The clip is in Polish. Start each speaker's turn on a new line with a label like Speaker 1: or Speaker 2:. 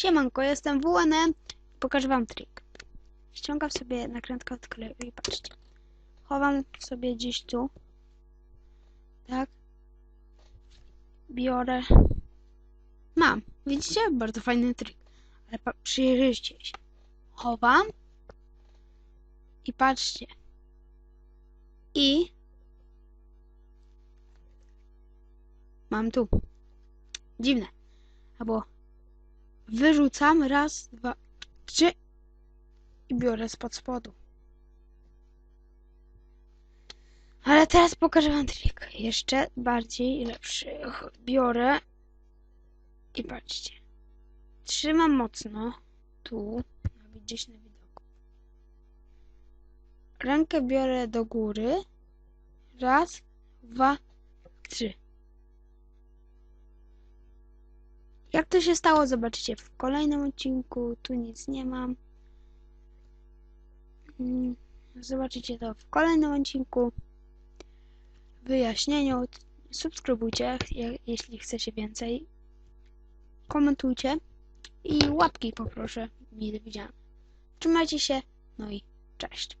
Speaker 1: Siemanko, jestem WNM. Pokażę wam trik. Ściągam sobie nakrętkę od kleju i patrzcie. Chowam sobie gdzieś tu. Tak. Biorę. Mam. Widzicie? Bardzo fajny trik. Ale przyjrzyjcie się. Chowam. I patrzcie. I mam tu. Dziwne. Albo wyrzucam raz, dwa, trzy i biorę spod spodu. Ale teraz pokażę wam trik. Jeszcze bardziej lepszy. Biorę i patrzcie. Trzymam mocno. Tu. Gdzieś na widoku. Rękę biorę do góry. Raz, dwa, trzy. Jak to się stało, zobaczycie w kolejnym odcinku. Tu nic nie mam. Mm, Zobaczycie to w kolejnym odcinku. Wyjaśnieniu. Subskrybujcie, je- jeśli chcecie więcej. Komentujcie. I łapki poproszę mile widziane. Trzymajcie się. No i cześć.